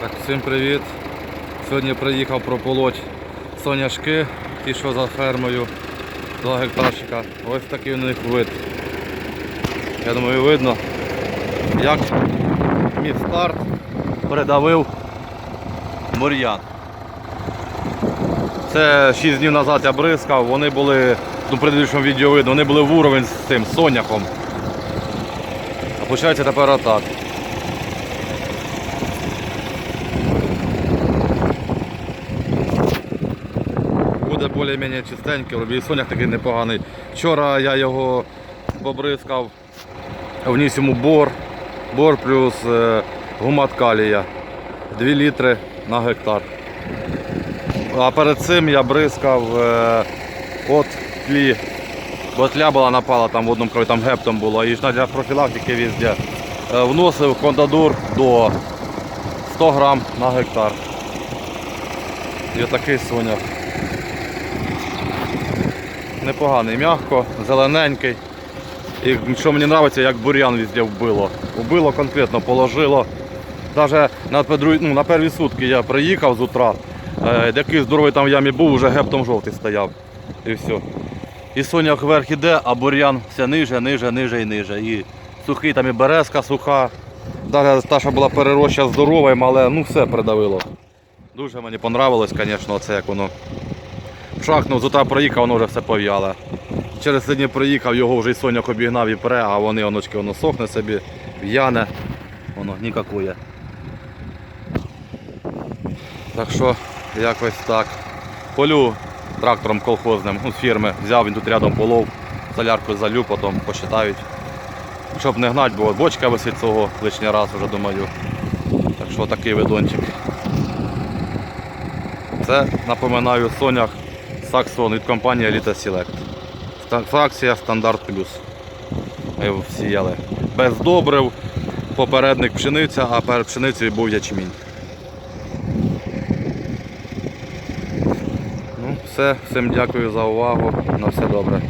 Так, всім привіт. Сьогодні приїхав прополоть соняшки, ті, що за фермою 2 гектарчика. Ось такий у них вид. Я думаю, видно, як мій старт передавив бур'ян. Це 6 днів назад я бризкав, вони були, ну, предыдущому відео видно, вони були в уровень з цим соняхом. А починається тепер отак. Більш-менш чистенький, робить сонях такий непоганий. Вчора я його побризкав, вніс йому бор, бор плюс е, гумат калія. 2 літри на гектар. А перед цим я бризкав е, от тлі. Бо тля була напала там в одному крові, там гептом було. І ж для профілактики везде. Е, вносив кондадур до 100 грам на гектар. І отакий соняк. Непоганий, м'яко, зелененький. І що мені подобається, як бур'ян везде вбило. Вбило конкретно, положило. Навіть на, ну, на перві сутки я приїхав з утра, е, який здоровий там в ямі був, вже гептом жовтий стояв. І все. І соняк вверх іде, а бур'ян все ниже, ниже, ниже і ниже. І сухий там і березка суха. Далі та, що була перероща здорова, але ну все придавило. Дуже мені понравилось, звісно, це як воно Шахнув, з утра проїхав, воно вже все пов'яле. Через сьогодні приїхав, його вже й соняк обігнав і пре, а вони оночки, воно сохне собі, в'яне, воно нікакує. Так що якось так. Полю трактором колхозним з фірми взяв, він тут рядом полов, солярку залю, потім посчитають. Щоб не гнати, бо бочка висить цього лишній раз вже думаю. Так що такий видончик. Це напоминаю сонях Саксон від компанії Elite Select. Фракція Стандарт Плюс. Всіяли. Без добрив, попередник пшениця, а перед пшеницею був ячмінь. Ну, все, всім дякую за увагу. На все добре.